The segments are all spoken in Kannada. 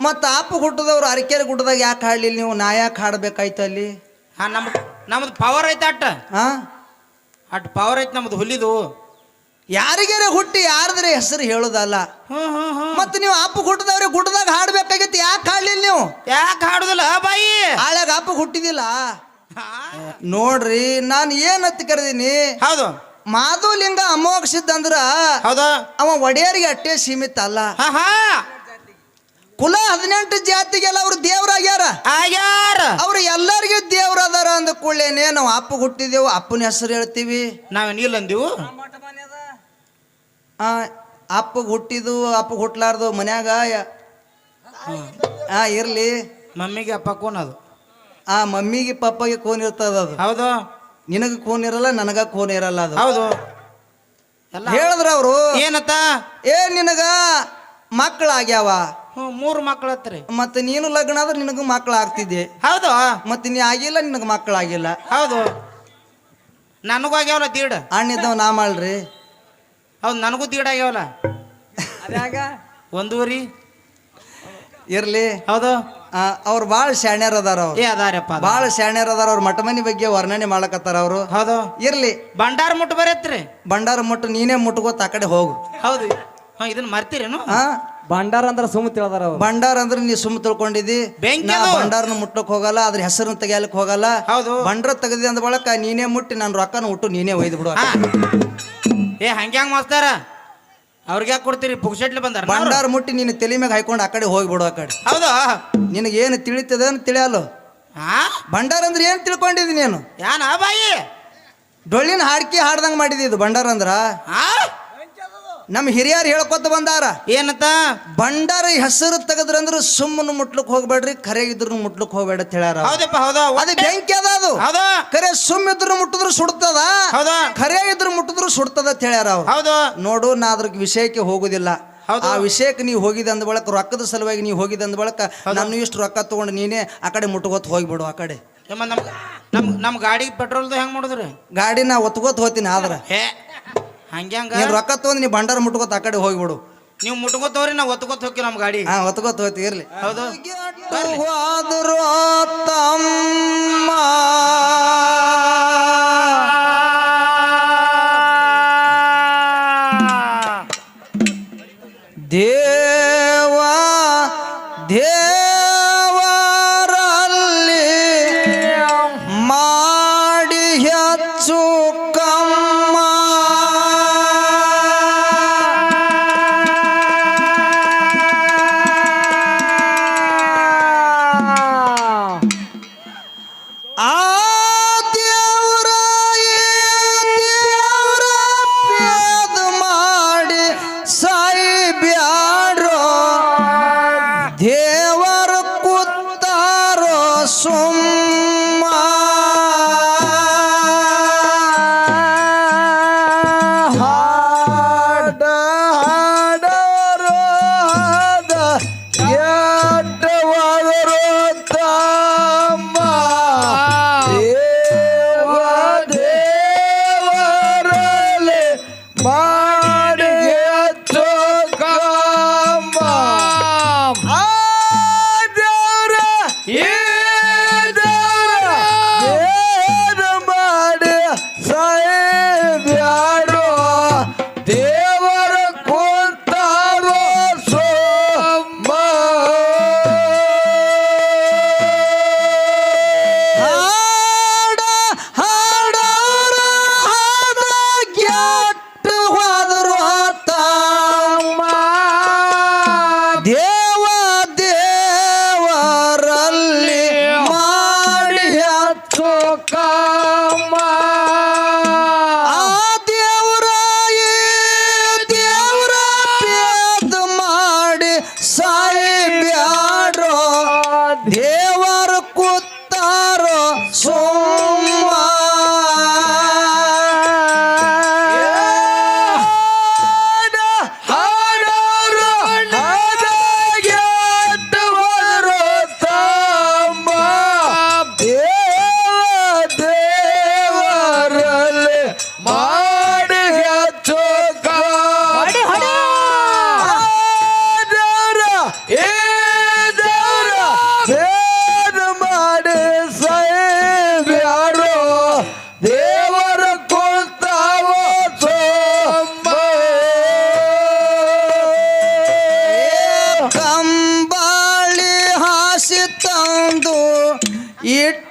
ಮತ್ತು ಆಪು ಹುಟ್ಟದವ್ರು ಅರಕೆರೆ ಗುಡ್ಡದಾಗ ಯಾಕೆ ಹಾಡ್ಲಿಲ್ಲ ನೀವು? ನಾ ಯಾಕೆ ಹಾಡ್ಬೇಕಾಯ್ತು ಅಲ್ಲಿ? ಹಾ ನಮ್ದು ನಮ್ದು ಪವರ್ ಐತೆ ಅಟ್ಟ. ಹಾಂ? ಅಟ್ ಪವರ್ ಐತೆ ನಮ್ದು ಹುಲಿದು. ಯಾರಿಗಾರ ಹುಟ್ಟಿ ಯಾರದ್ರೆ ಹೆಸರು ಹೇಳೋದಲ್ಲ. ಹ್ಞೂ ಮತ್ತು ನೀವು ಅಪ್ಪ ಹುಟ್ಟದವ್ರೆ ಗುಡ್ಡದಾಗ ಹಾಡ್ಬೇಕಾಗಿತ್ತು ಯಾಕೆ ಹಾಡ್ಲಿಲ್ಲ ನೀವು? ಯಾಕೆ ಹಾಡುದಿಲ್ಲ ಬಾಯಿ? ಹಾಳಾಗ ಅಪ್ಪ ಹುಟ್ಟಿದಿಲ್ಲ. ನೋಡ್ರಿ ನಾನು ಏನಂತ ಕರೆದೀನಿ? ಹೌದು. ಮಾಧುಲಿಂಗ ಅಮೋಕ್ಷಿದ್ದ ಅಂದ್ರ ಹೌದು. ಅವ ಒಡೆಯರಿಗೆ ಅಟ್ಟೆ ಸೀಮಿತ ಅಲ್ಲ. ಹಾ ಹಾ. ಕುಲ ಹದಿನೆಂಟು ಜಾತಿಗೆಲ್ಲ ಅವ್ರು ದೇವ್ರಾಗ್ಯಾರ. ಆಗ್ಯಾರ. ಅವ್ರು ಎಲ್ಲರಿಗೂ ದೇವ್ರ ಅದಾರ ಅಂದ ಕೂಡಲೇನೆ ನಾವು ಅಪ್ಪ ಹುಟ್ಟಿದೆವು ಅಪ್ಪನ ಹೆಸರು ಹೇಳ್ತೀವಿ. ನಾವೇನಿಲ್ಲ ಅಂದೀವು? ಆ ಅಪ್ಪ ಹುಟ್ಟಿದು ಅಪ್ಪ ಹುಟ್ಲಾರ್ದು ಮನ್ಯಾಗ ಹಾ ಆ ಇರ್ಲಿ. ಮಮ್ಮಿಗೆ ಅಪ್ಪ ಕೋನ್ ಅದು? ಆ ಮಮ್ಮಿಗೆ ಪಪ್ಪಗೆ ಕೋನ್ ಇರ್ತದ ಅದು. ಹೌದು. ನಿನಗ ಕೋನ್ ಇರಲ್ಲ ನನಗ ಕೋನ್ ಇರಲ್ಲ ಅದು. ಹೌದು. ಹೇಳಿದ್ರ ಅವರು. ಏನತ್ತ? ಏ ನಿನಗ ಮಕ್ಕಳಾಗ್ಯಾವ ಮೂರು ಮಕ್ಳು ಹತ್ರಿ ಮತ್ತೆ ನೀನು ಲಗ್ನ ಆದ್ರೆ ನಿನಗೂ ಮಕ್ಕಳು ಆಗ್ತಿದ್ದೆ ಹೌದು. ಮತ್ತೆ ನೀ ಆಗಿಲ್ಲ ನಿನಗೆ ಮಕ್ಕಳಾಗಿಲ್ಲ ಹೌದು. ನನಗೂ ಆಗ್ಯಾವಲ್ಲ ತೀಡ ಅಣ್ಣಿದ್ದವ್ ನಾ ಮಾಡ್ರಿ. ಹೌದು ನನಗೂ ದೀಡ ಆಗ್ಯಾವಲ್ಲ. ಒಂದೂರಿ ಇರ್ಲಿ. ಹೌದು. ಅವ್ರು ಭಾಳ ಶಾಣ್ಯರ್ ಅದಾರ ಅವ್ರು. ಏ ಅದಾರಪ್ಪ ಅದಾರ. ಭಾಳ ಶಾಣ್ಯರ್ ಅದಾರ ಅವ್ರ ಮಠ ಮನಿ ಬಗ್ಗೆ ವರ್ಣನೆ ಮಾಡಕತ್ತಾರ ಅವರು. ಹೌದು. ಇರ್ಲಿ. ಭಂಡಾರ ಮುಟ್ಟು ಬರತ್ರಿ. ಬಂಡಾರ ಮುಟ್ಟು ನೀನೇ ಮುಟ್ಕೋತ ಆ ಕಡೆ ಹೋಗು. ಹೌದು. ಹಾ ಇದನ್ನ ಮರ್ತೀರೇನು? ಹಾ ಭಂಡಾರ ಅಂದ್ರೆ ಸುಮ್ಮ ತಿಳ್ದಾರ ಭಂಡಾರ ಬಂಡಾರ ಅಂದ್ರೆ ನೀ ಸುಮ್ಮ ತಿಳ್ಕೊಂಡಿದ್ದಿ. ಬೆಂಕಿ ಅದು. ಬಂಡಾರನ ಮುಟ್ಲಕ್ ಹೋಗಲ್ಲ ಅದ್ರ ಹೆಸರನ್ನ ತೆಗಿಯಲಿಕ್ಕೆ ಹೋಗಲ್ಲ. ಹೌದು. ಬಂಡ್ರ ತೆಗದಿ ಅಂದ ಬಳಕ ನೀನೇ ಮುಟ್ಟಿ ನನ್ನ ರೊಕ್ಕನ ಹುಟ್ಟು ನೀನೇ ಒಯ್ದು ಬಿಡು ಹಾ. ಏ ಹಂಗ್ಯಾಂಗ ಮಾಸ್ತಾರ ಅವ್ರಿಗೆ ಯಾಕೆ ಕೊಡ್ತೀರಿ? ಪುಗ್ಸೆಟ್ಲಿ ಬಂದಾರ ಭಂಡಾರ ಮುಟ್ಟಿ ನೀನು ತಲೆ ಮ್ಯಾಗ ಹಾಕೊಂಡು ಆ ಕಡೆ ಹೋಗ್ಬಿಡು ಆ ಕಡೆ. ಹೌದಾ. ನಿನಗೇನು ತಿಳಿತದ ತಿಳಿಯಲ್ಲ. ಹಾ? ಭಂಡಾರ ಅಂದ್ರೆ ಏನು ತಿಳ್ಕೊಂಡಿದಿ ನೀನು? ಯಾನ ಬಾಯಿ? ಡೊಳ್ಳಿನ ಹಾಡ್ಕಿ ಹಾಡ್ದಂಗೆ ಮಾಡಿದ್ದಿ ಇದು ಭಂಡಾರ ಅಂದ್ರ. ಹಾ? ನಮ್ಮ ಹಿರಿಯರು ಹೇಳ್ಕೊತ ಬಂದಾರ ಏನಂತ? ಭಂಡಾರ ಹೆಸರು ತೆಗೆದ್ರಂದ್ರೆ ಸುಮ್ಮನೆ ಮುಟ್ಲಕ್ ಹೋಗ್ಬೇಡ್ರಿ ಕರೆ ಇದ್ರು ಮುಟ್ಲಕ್ ಹೋಗ್ಬೇಡ ಅಂತ ಹೇಳ್ಯಾರ ಹೌದಪ್ಪ ಹೌದು. ಅದು ಬೆಂಕಿ ಅದ ಅದು. ಹೌದಾ. ಕರೆ ಸುಮ್ ಇದ್ರು ಮುಟ್ಟಿದ್ರು ಸುಡ್ತದ ಕರೆ ಖರೆ ಇದ್ರು ಮುಟ್ಟಿದ್ರು ಸುಡ್ತದ ಅಂತ ಹೇಳ್ಯಾರ ಅವ್ರು. ಹೌದು. ನೋಡು ನಾ ಅದ್ರ ವಿಷಯಕ್ಕೆ ಹೋಗುದಿಲ್ಲ. ಹೌದು. ಆ ವಿಷಯಕ್ಕೆ ನೀವು ಹೋಗಿದ ಅಂದ ಬಳಕ ರೊಕ್ಕದ ಸಲುವಾಗಿ ನೀವು ಹೋಗಿದ ಅಂದ ಬಳಕ ನಾನು ಇಷ್ಟು ರೊಕ್ಕ ತಗೊಂಡು ನೀನೇ ಆ ಕಡೆ ಮುಟ್ಕೋತ ಹೋಗ್ಬಿಡು ಆ ಕಡೆ. ಏಮ್ಮ ನಮ್ ನಮ್ ನಮ್ ಗಾಡಿ ಪೆಟ್ರೋಲ್ದು ಹೆಂಗ್ ಮಾಡಿದ್ರಿ? ಗಾಡಿ ನಾ ಒತ್ಕೋತ ಹೋಗ್ತೀನಿ ಆದ್ರೆ. ಹಂಗ್ಯಾಂಗ? ನೀನ್ ರೊಕ್ಕ ತಗೊಂಡು ನೀ ಭಂಡಾರ ಮುಟ್ಕೋತ ಆ ಕಡೆ ಹೋಗ್ಬಿಡು. ನೀವು ಮುಟ್ಕೋತವ್ರಿ ನಾವು ಒತ್ಕೋತ ಹೋಗಿ ನಮ್ ಗಾಡಿ. ಹಾ ಒತ್ಕೋತ ಹೋಗ್ತಿ ಇರ್ಲಿ. ಹೌದು. ಹೋದ್ರು ತಮ್ಮ. ಕಂಬಳಿ ಹಾಸಿ ತಂದು ಇಟ್ಟ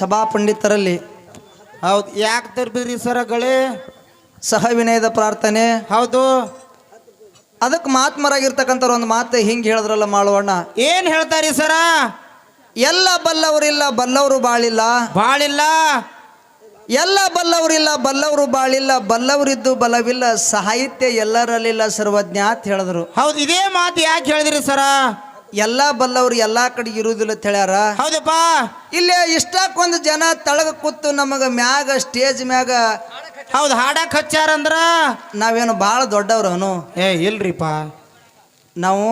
ಸಭಾ ಪಂಡಿತರಲ್ಲಿ ಹೌದು ಯಾಕೆ ತರ್ಬಿರಿ ಸರಗಳೇ ಸಹ ವಿನಯದ ಪ್ರಾರ್ಥನೆ. ಹೌದು. ಅದಕ್ಕೆ ಮಾತ್ಮರಾಗಿರ್ತಕ್ಕಂಥವ್ರು ಒಂದು ಮಾತು ಹಿಂಗೆ ಹೇಳಿದ್ರಲ್ಲ ಮಾಳವಣ್ಣ. ಏನು ಹೇಳ್ತಾರೆ ಸರ? ಎಲ್ಲ ಬಲ್ಲವರಿಲ್ಲ ಬಲ್ಲವರು ಬಾಳಿಲ್ಲ. ಬಾಳಿಲ್ಲ. ಎಲ್ಲ ಬಲ್ಲವರಿಲ್ಲ ಬಲ್ಲವರು ಬಾಳಿಲ್ಲ ಬಲ್ಲವರಿದ್ದು ಬಲವಿಲ್ಲ ಸಾಹಿತ್ಯ ಎಲ್ಲರಲ್ಲಿಲ್ಲ ಸರ್ವಜ್ಞ ಹೇಳಿದ್ರು. ಹೌದು ಇದೇ ಮಾತು ಯಾಕೆ ಹೇಳಿದ್ರಿ ಸರ? ಎಲ್ಲ ಬಲ್ಲವ್ರು ಎಲ್ಲಾ ಕಡೆ ಇರುವುದಿಲ್ಲ ಅಂತ ಹೇಳ್ಯಾರ. ಹೌದಪ್ಪ. ಇಲ್ಲಿ ಇಷ್ಟಕ್ಕೊಂದು ಜನ ತಳಗ ಕೂತು ನಮಗ ಮ್ಯಾಗ ಸ್ಟೇಜ್ ಮ್ಯಾಗ ಹೌದು ಹಾಡಕ್ ಹಚ್ಚಾರಂದ್ರ ನಾವೇನು ಭಾಳ ದೊಡ್ಡವ್ರವನು ಏ ಇಲ್ರಿಪ್ಪ. ನಾವು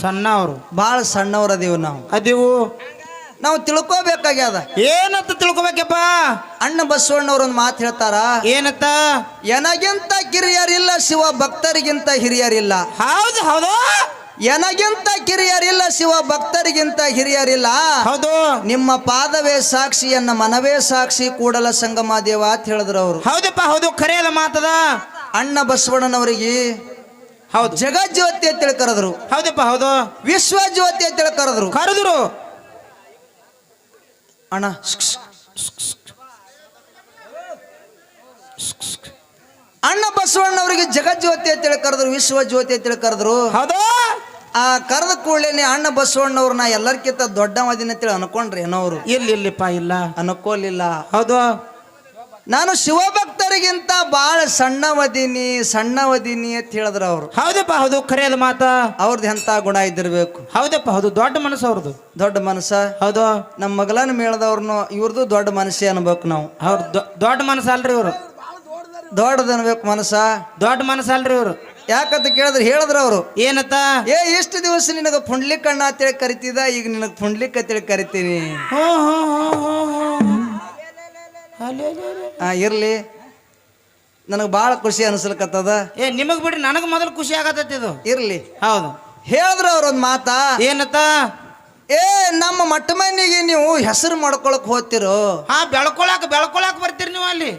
ಸಣ್ಣವ್ರು. ಬಹಳ ಸಣ್ಣವ್ರ ಅದೀವಿ ನಾವು. ಅದೀವು. ನಾವು ತಿಳ್ಕೋಬೇಕಾಗ್ಯದ. ಏನಂತ ತಿಳ್ಕೊಬೇಕಪ್ಪ? ಅಣ್ಣ ಬಸವಣ್ಣವ್ರ ಒಂದು ಮಾತು ಹೇಳ್ತಾರ. ಏನತ್ತ ಎನಗಿಂತ ಕಿರಿಯರಿಲ್ಲ ಶಿವ ಭಕ್ತರಿಗಿಂತ ಹಿರಿಯರಿಲ್ಲ. ಹೌದು ಹೌದು. ಎನಗಿಂತ ಕಿರಿಯರಿಲ್ಲ ಶಿವ ಭಕ್ತರಿಗಿಂತ ಹಿರಿಯರಿಲ್ಲ ಹೌದು ನಿಮ್ಮ ಪಾದವೇ ಸಾಕ್ಷಿ ಎನ್ನ ಮನವೇ ಸಾಕ್ಷಿ ಕೂಡಲ ಸಂಗಮ ದೇವ ಅಂತ ಹೇಳಿದ್ರು ಅವರು ಹೌದಪ್ಪ ಹೌದು ಖರೆಯದ ಮಾತದ ಅಣ್ಣ ಬಸವಣ್ಣನವರಿಗೆ ಹೌದು ಜಗಜ್ಯೋತಿ ಅಂತೇಳಿ ಕರೆದ್ರು ಹೌದಪ್ಪ ಹೌದು ವಿಶ್ವ ಜ್ಯೋತಿ ಅಂತೇಳಿ ಕರೆದ್ರು ಕರೆದ್ರು ಅಣ್ಣ ಅಣ್ಣ ಬಸವಣ್ಣವರಿಗೆ ಜಗಜ್ಯೋತಿ ಅಂತೇಳಿ ಕರೆದ್ರು ವಿಶ್ವ ಜ್ಯೋತಿ ಅಂತೇಳಿ ಕರೆದ್ರು. ಹೌದಾ. ಆ ಕರೆದ ಕೂಡಲೇ ಅಣ್ಣ ಬಸವಣ್ಣವ್ರನ್ನ ಎಲ್ಲರಿಗಿಂತ ದೊಡ್ಡವದಿನ ಅಂತೇಳಿ ಅನ್ಕೊಂಡ್ರಿ ಏನೋರು ಇಲ್ಲಿ ಇಲ್ಲಿಪ್ಪ ಇಲ್ಲ. ಅನ್ಕೋಲಿಲ್ಲ. ಹೌದು. ನಾನು ಶಿವಭಕ್ತರಿಗಿಂತ ಭಾಳ ಸಣ್ಣವದೀನಿ ಸಣ್ಣವದೀನಿ ಅಂತ ಹೇಳಿದ್ರು ಅವರು. ಹೌದಪ್ಪ ಹೌದು. ಖರೆಯದ ಮಾತ. ಅವ್ರದ್ದು ಎಂತ ಗುಣ ಇದ್ದಿರ್ಬೇಕು. ಹೌದಪ್ಪ ಹೌದು. ದೊಡ್ಡ ಮನಸ್ಸು ಅವ್ರದ್ದು ದೊಡ್ಡ ಮನಸ್ಸ. ಹೌದು. ನಮ್ಮ ಮಗಳನ್ನು ಮೇಳದವ್ರನ್ನು ಇವ್ರದ್ದು ದೊಡ್ಡ ಮನಸ್ಸೇ ಅನ್ಬೇಕು ನಾವು. ಅವ್ರ ದೊಡ್ಡ ಮನಸ್ಸು ಅಲ್ರಿ ಇವರು. ದೊಡ್ಡದು ಅನ್ಬೇಕು ಮನಸ್ಸ? ದೊಡ್ಡ ಮನಸ್ಸಲ್ರಿ ಇವರು. ಯಾಕಂತ ಕೇಳಿದ್ರೆ ಹೇಳಿದ್ರು ಅವರು. ಏನತ್ತ? ಏ ಎಷ್ಟು ದಿವಸ ನಿನಗೆ ಪುಂಡ್ಲಿಕ್ ಅಣ್ಣ ಅಂತೇಳಿ ಕರಿತಿದ ಈಗ ನಿನಗೆ ಪುಂಡ್ಲಿಕ್ ಅಂತೇಳಿ ಕರಿತೀನಿ. ಹಾ ಇರ್ಲಿ. ನನಗೆ ಭಾಳ ಖುಷಿ ಅನಿಸ್ಲಿಕ್ಕತ್ತದ ಏ ನಿಮಗ್ ಬಿಡ್ರಿ ನನಗೆ ಮೊದಲು ಖುಷಿ ಆಗತ್ತ ಇದು. ಇರ್ಲಿ. ಹೌದು. ಹೇಳಿದ್ರು ಅವ್ರೊಂದು ಮಾತಾ. ಏನತ್ತ? ಏ ನಮ್ಮ ಮಟ್ಟ ಮನೆಗೆ ನೀವು ಹೆಸರು ಮಾಡ್ಕೊಳಕ್ ಹೋಗ್ತಿರೋ? ಹಾ ಬೆಳ್ಕೊಳಕ್ ಬೆಳ್ಕೊಳಕ್ ಬರ್ತೀರಿ ನೀವು ಅಲ್ಲಿ.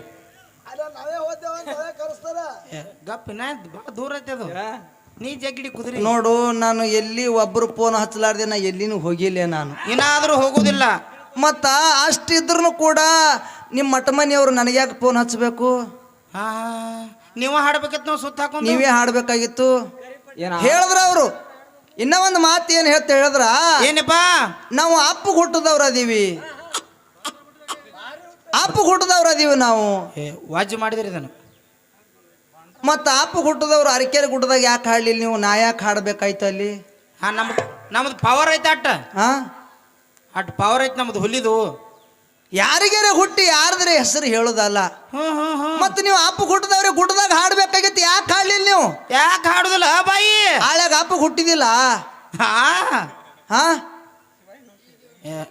ಏ, ಗಪ್ಪಿನ ಭಾಳ ದೂರ ಐತಿ ಅದು. ನೀ ಜಗ್ಗಿಡಿ ಕುದುರಿ. ನೋಡು ನಾನು ಎಲ್ಲಿ ಒಬ್ರು ಫೋನ್ ಹಚ್ಚಲಾರ್ದೆ ನಾ ಎಲ್ಲಿನೂ ಹೋಗಿಲ್ಲ ನಾನು. ಇನ್ನಾದ್ರೂ ಹೋಗುದಿಲ್ಲ. ಮತ್ತ ಅಷ್ಟಿದ್ರು ಕೂಡ ನಿಮ್ಮ ಮಠ ಮನೆಯವರು ನನಗೆ ಯಾಕೆ ಫೋನ್ ಹಚ್ಚಬೇಕು ಆ, ನೀವು ಹಾಡ್ಬೇಕಿತ್ತು ನಾವು ಸುತ್ತ ಹಾಕೊಂಡು? ನೀವೇ ಹಾಡ್ಬೇಕಾಗಿತ್ತು. ಹೇಳಿದ್ರ ಅವರು. ಇನ್ನ ಒಂದು ಮಾತು ಏನು ಹೇಳ್ತ ಹೇಳಿದ್ರ? ಏನಪ್ಪ? ನಾವು ಅಪ್ಪ ಹುಟ್ಟದವ್ರ ಅದೀವಿ. ಅಪ್ಪ ಹುಟ್ಟದವ್ರು ಅದೀವಿ ನಾವು. ವಾಜ್ ಮಾಡಿದ್ರಿ ಇದನ್ನು. ಮತ್ತು ಅಪ್ಪ ಹುಟ್ಟದವ್ರು ಅರಕೆರೆ ಗುಡ್ಡದಾಗ ಯಾಕೆ ಹಾಡಲಿಲ್ಲ ನೀವು? ನಾ ಯಾಕೆ ಹಾಡಬೇಕಾಯ್ತು ಅಲ್ಲಿ? ಹಾಂ ನಮ್ದು ನಮ್ದು ಪವರ್ ಐತೆ ಅಟ್ಟ. ಹಾಂ? ಅಟ್ ಪವರ್ ಐತೆ ನಮ್ದು ಹುಲಿದು. ಯಾರಿಗಾರೆ ಹುಟ್ಟಿ ಯಾರದ್ರೆ ಹೆಸರು ಹೇಳೋದಲ್ಲ. ಮತ್ತೆ ನೀವು ಅಪ್ಪು ಹುಟ್ಟದವ್ರೆ ಗುಡ್ಡದಾಗ ಹಾಡ್ಬೇಕಾಗಿತ್ತು ಯಾಕೆ ಹಾಡ್ಲಿಲ್ಲ ನೀವು? ಯಾಕೆ ಹಾಡುದಿಲ್ಲ ಬಾಯಿ? ಹಾಳ್ಯಾಗ ಅಪ್ಪ ಹುಟ್ಟಿದಿಲ್ಲ? ಹಾ?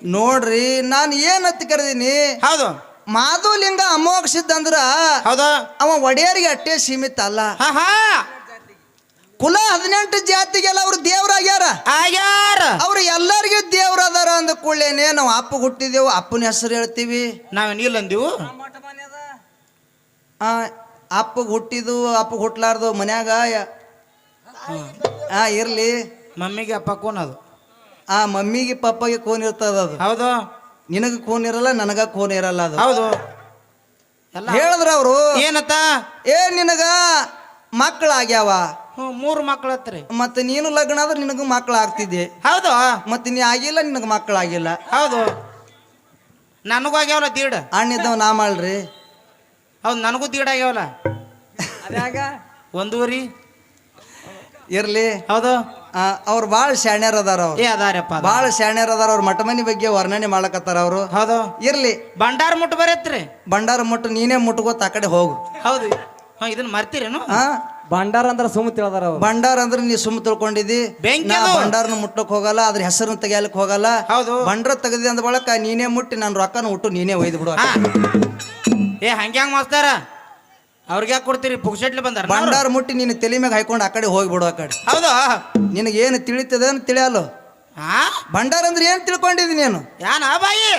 ನೋಡ್ರಿ ನಾನು ಏನತ್ತಿ ಕರೆದೀನಿ? ಹೌದು. ಮಾಧುಲಿಂಗ ಅಮೋಕ್ಷಿದ್ದ ಅಂದ್ರ ಹೌದಾ? ಅವ ಒಡೆಯರಿಗೆ ಅಟ್ಟೆ ಸೀಮಿತ ಅಲ್ಲ. ಹಾ ಹಾ ಕುಲ ಹದಿನೆಂಟು ಜಾತಿಗೆಲ್ಲ ಅವ್ರು ದೇವ್ರಾಗ್ಯಾರ. ಆಗ್ಯಾರ. ಅವ್ರು ಎಲ್ಲರಿಗೂ ದೇವ್ರ ಅದಾರ ಅಂದ ಕೂಡಲೇನೆ ನಾವು ಅಪ್ಪ ಹುಟ್ಟಿದೆವು ಅಪ್ಪನ ಹೆಸರು ಹೇಳ್ತೀವಿ. ನಾವೇನು ಇಲ್ಲ ಅಂದೀವು? ಆ ಅಪ್ಪ ಹುಟ್ಟಿದು ಅಪ್ಪ ಹುಟ್ಲಾರ್ದು ಮನ್ಯಾಗ ಆ ಇರ್ಲಿ. ಮಮ್ಮಿಗೆ ಅಪ್ಪ ಕೋನ್ ಅದು? ಆ ಮಮ್ಮಿಗೆ ಪಪ್ಪಗೆ ಕೋನ್ ಇರ್ತದ ಅದು. ಹೌದು? ನಿನಗ ಕೋನ್ ಇರಲ್ಲ ನನಗ ಕೋನ್ ಇರಲ್ಲ ಅದು. ಹೌದು. ಎಲ್ಲ ಹೇಳಿದ್ರ ಅವರು. ಏನತ್ತ? ಏ ನಿನಗ ಮಕ್ಕಳಾಗ್ಯಾವ ಹ್ಞೂ ಮೂರು ಮಕ್ಳು ಹತ್ರಿ. ಮತ್ತೆ ನೀನು ಲಗ್ನ ಆದ್ರೆ ನಿನಗ ಮಕ್ಕಳು ಆಗ್ತಿದ್ದೆ. ಹೌದು. ಮತ್ತೆ ನೀ ಆಗಿಲ್ಲ ನಿನಗೆ ಮಕ್ಕಳಾಗಿಲ್ಲ ಹೌದು. ನನಗೂ ಆಗ್ಯಾವಲ್ಲ ದೀಡ? ಅಣ್ಣಿದ್ದವ ನಾ ಮಾಡ್ರಿ. ಹೌದು ನನಗೂ ದೀಡ ಆಗ್ಯಾವಲ್ಲ. ಒಂದೂರಿ ಇರ್ಲಿ. ಹೌದು. ಅವ್ರು ಭಾಳ ಶಾಣ್ಯರ್ ಅದಾರ ಅವ್ರು. ಏ ಅದಾರಪ್ಪ ಅದಾರ. ಭಾಳ ಶಾಣ್ಯರ್ ಅದಾರ ಅವ್ರ ಮಠ ಮನಿ ಬಗ್ಗೆ ವರ್ಣನೆ ಮಾಡಕತ್ತಾರ ಅವರು. ಹೌದು. ಇರ್ಲಿ. ಭಂಡಾರ ಮುಟ್ಟು ಬರತ್ರಿ. ಬಂಡಾರ ಮುಟ್ಟು ನೀನೇ ಮುಟ್ಕೋತ ಆ ಕಡೆ ಹೋಗು. ಹೌದು. ಹಾ ಇದನ್ನ ಮರ್ತೀರೇನು? ಹಾ ಭಂಡಾರ ಅಂದ್ರೆ ಸುಮ್ಮ ತಿಳ್ದಾರ ಅವ್ರು. ಬಂಡಾರ ಅಂದ್ರೆ ನೀ ಸುಮ್ಮ ತಿಳ್ಕೊಂಡಿದ್ದಿ. ಬೆಂಕಿ ನಾ ಅದು. ಬಂಡಾರನ ಮುಟ್ಟಕ್ ಹೋಗಲ್ಲ ಅದ್ರ ಹೆಸರನ್ನ ತೆಗಿಯಲಿಕ್ಕೆ ಹೋಗಲ್ಲ. ಹೌದು. ಬಂಡ್ರ ತೆಗದಿ ಅಂದ ಬಳಕ ನೀನೇ ಮುಟ್ಟಿ ನಾನು ರೊಕ್ಕನ ಹುಟ್ಟು ನೀನೇ ಒಯ್ದು ಬಿಡು ಹಾ. ಏ ಹಂಗ್ಯಾಂಗ ಮಾಸ್ತಾರ ಅವ್ರಿಗೆ ಯಾಕೆ ಕೊಡ್ತೀರಿ? ಪುಕ್ಸೆಟ್ಲಿ ಬಂದಾರ ಬಂಡಾರ ಮುಟ್ಟಿ ನಿನ್ನ ತಲೆ ಮ್ಯಾಗ ಹಾಯ್ಕೊಂಡು ಆ ಕಡೆ ಹೋಗ್ಬಿಡು ಆ ಕಡೆ. ನಿನಗೆ ನಿನಗೇನು ತಿಳಿತದ ತಿಳಿಯಲ್ಲ. ಹಾ? ಬಂಡಾರ ಅಂದ್ರೆ ಏನು ತಿಳ್ಕೊಂಡಿದ್ದಿ ನೀನು? ಯಾನ ಬಾಯಿ?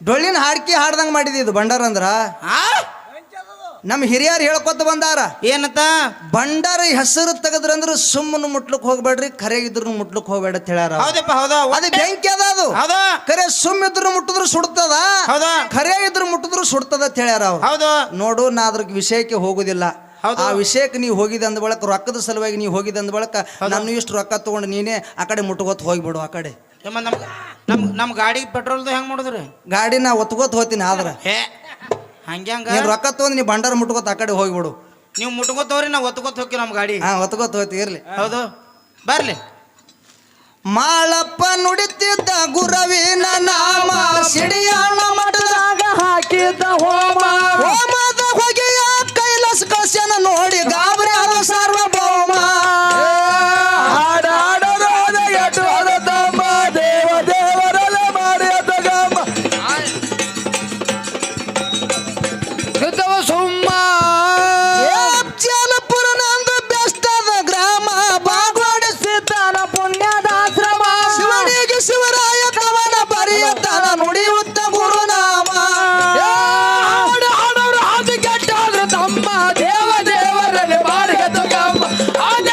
ಡೊಳ್ಳಿನ ಹಾಡ್ಕಿ ಹಾಡ್ದಂಗೆ ಮಾಡಿದ್ದಿ ಇದು ಬಂಡಾರ ಅಂದ್ರ. ಹಾ? ನಮ್ಮ ಹಿರಿಯರು ಹೇಳ್ಕೊತ ಬಂದಾರ ಏನಂತ? ಬಂಡಾರ ಹೆಸರು ತೆಗೆದ್ರಂದ್ರೆ ಸುಮ್ಮನೆ ಮುಟ್ಲಕ್ ಹೋಗ್ಬೇಡ್ರಿ ಖರೆ ಇದ್ರು ಮುಟ್ಲಕ್ ಹೋಗ್ಬೇಡ ಅಂತ ಹೇಳ್ಯಾರ ಹೌದಪ್ಪ ಹೌದು? ಅದು ಬೆಂಕಿ ಅದ ಅದು. ಕರೆ ಖರೆ ಸುಮ್ಮ ಇದ್ರು ಮುಟ್ಟಿದ್ರು ಸುಡ್ತದ ಹೌದಾ? ಖರೆ ಇದ್ರು ಮುಟ್ಟಿದ್ರು ಸುಡ್ತದ ಅಂತ ಹೇಳ್ಯಾರ ಅವ್ರು. ಹೌದು. ನೋಡು ನಾ ಅದ್ರ ವಿಷಯಕ್ಕೆ ಹೋಗುದಿಲ್ಲ. ಆ ವಿಷಯಕ್ಕೆ ನೀವು ಹೋಗಿದ ಅಂದ ಬಳಕ ರೊಕ್ಕದ ಸಲುವಾಗಿ ನೀವು ಹೋಗಿದ ಅಂದ ಬಳಕ ನಾನು ಇಷ್ಟು ರೊಕ್ಕ ತಗೊಂಡು ನೀನೇ ಆ ಕಡೆ ಮುಟ್ಕೋತ ಹೋಗ್ಬಿಡು ಆ ಕಡೆ. ಏಮ್ಮ ನಮ್ ನಮ್ ನಮ್ಮ ಗಾಡಿಗೆ ಪೆಟ್ರೋಲ್ದು ಹೆಂಗೆ ಮಾಡಿದ್ರಿ? ಗಾಡಿ ನಾ ಒತ್ಕೋತ ಹೋಗ್ತೀನಿ ಆದ್ರ. ಹಂಗೆ ನೀನ್ ರೊಕ್ಕ ತಗೊಂಡ್ ನೀ ಭಂಡಾರ ಮುಟ್ಕೋತ ಆ ಕಡೆ ಹೋಗ್ಬಿಡು. ನೀವು ಮುಟ್ಕೋತವ್ರಿ ನಾವು ಒತ್ಕೋತ ಹೋಗಿ ನಮ್ಮ ಗಾಡಿ. ಹಾ ಒತ್ಕೋತ ಹೋಯ್ತು ಇರ್ಲಿ. ಹೌದು. ಬರ್ಲಿ. ಮಾಳಪ್ಪ ನುಡಿತಿದ್ದ ಗುರವಿನ ನಾಮ ಸಿಡಿಯಾಣ ಮಠದಾಗ ಹಾಕಿದ್ದ ಹೋಮ. ಹೋಮದ ಯಾವ ದೇವರಲ್ಲಿ ಬಾಳಿಗೆ ತಗಮ್ಮ ಆನೆ